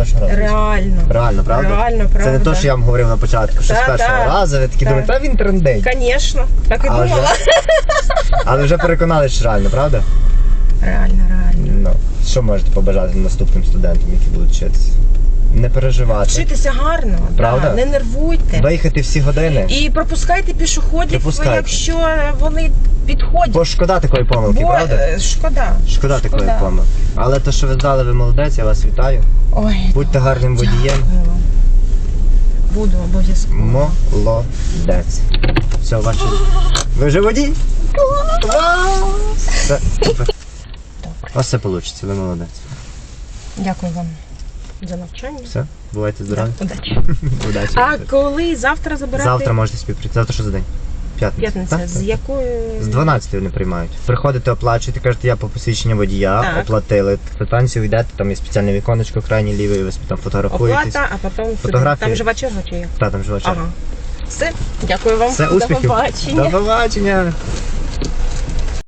першого разу? Реально. Реально, правда? Реально, Це не те, то, що я вам говорив на початку, що з першого разу ви такі Та. думаєте, та він трендить. Звісно, так і а думала. вже, але вже переконалися, що реально, правда? Реально, реально. Ну, що можете побажати наступним студентам, які будуть вчитися? Не переживати. Вчитися гарно, Правда? Да, не нервуйте. Виїхати всі години. І пропускайте пішоходів, Пропускайте. якщо вони підходять. Бо шкода такої помилки, Бо, правда? е, шкода. Шкода такої помилки. Але те, що ви здали, ви молодець, я вас вітаю. Ой, Будьте гарним водієм. дякую. Буду обов'язково. Молодець. Все, ваші. Ви вже водій? Вау! Все, супер. У вас все вийде, ви молодець. Дякую вам за навчання. Все, бувайте здорові. Да, удачі. Удачі. А коли завтра забирати? Завтра можете співпрацювати. Завтра що за день? П'ятниця. П'ятниця. Так? З якої? З 12 вони приймають. Приходите, оплачуєте, кажете, я по посвідченню водія, Так. оплатили. Квитанцію йдете, там є спеціальне віконечко крайнє ліве, і ви собі там фотографуєтесь. Оплата, а потім сюди. Фотографії. Там жива черга чи як? Та там жива черга. Ага. Все, дякую вам. Все, До успіхів. побачення. До побачення.